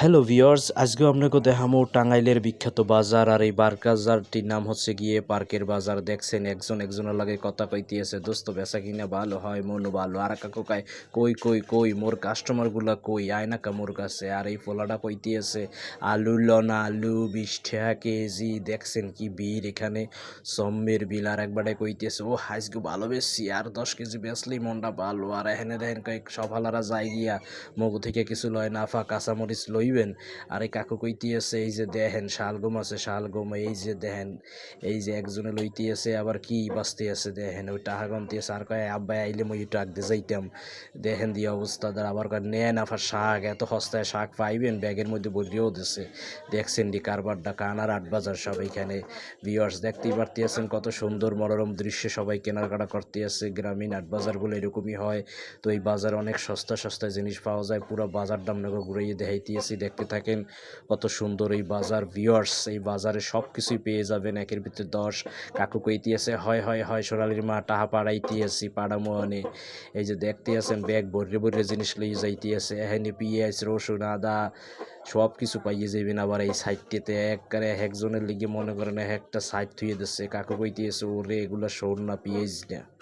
Hello viewers আজকে আপনাকে দেখামো টাঙ্গাইলের বিখ্যাত বাজার, আর এই বাজারটির নাম হচ্ছে গিয়ে পার্কের বাজার। দেখছেন, একজন একজনের লাগে কথা কইতেছে, দোস্ত, বেচা কিনা ভালো হয়, মন ভালো? আর কাকু কাই কই কই কই, মোর কাস্টমারগুলা কই? আয় না মোর কাছে। আর এই ফলাটা কইতেছে, আলু লনা আলু বিশ টাকা কেজি। দেখছেন কি বীর এখানে। সম্মের বিল আর একবারে কইতেছে ও আজকে ভালো বেশি আর দশ কেজি বেচলেই মনটা ভালো। আর এখানে দেখেন কয়েক সফালারা যায় গিয়া, মগু থেকে কিছু লয় নাফা কাঁচামরিচ লইবেন আর কাকু কইতে আছে, এই যে দেখেন শালগম আছে, শালগম, এই যে দেখেন, এই যে একজনে লইতে আছে, আবার কি বাঁচতে আছে, দেখেন, ওই আছে, আর কয় আব্বাই আইলে মই একটু আগে যাইতাম। দেখেন দিয়ে অবস্থা দ্বারা আবার কয় নেন আফার শাক, এত সস্তায় শাক পাইবেন, ব্যাগের মধ্যে বলিয়েও দিছে। দেখছেন ডি কারবারটা, কানার আট বাজার সব এখানে ভিউয়ার্স দেখতেই পারতে আছেন কত সুন্দর মনোরম দৃশ্য সবাই কেনাকাটা করতে আছে, গ্রামীণ আট বাজারগুলো এরকমই হয়। তো এই বাজার অনেক সস্তা সস্তা জিনিস পাওয়া যায়, পুরো বাজারটা আপনাকে ঘুরিয়ে দেখাইতেছি। দেখতে থাকেন, কত সুন্দর এই বাজার ভিউয়ার্স এই বাজারে সব কিছুই পেয়ে যাবেন, একের ভিতরে দশ। কাকু কইতেছে হয় হয় হয়, সোনালির মা টাহা পাড়াইতেছি পাড়ামো আনে এই যে দেখতে আছেন, ব্যাগ ভরে ভরে জিনিস লইয়ে যাইতেছে এখানে পিঁয়াজ, রসুন, আদা সব কিছু পাইয়ে যাবেন আবার এই সাইডটিতে একবারে একজনের লিগে মনে করেন একটা সাইড থুয়ে দিচ্ছে। কাকু কইতেছে ওরে, এগুলো শোন না, পিঁয়াজ না।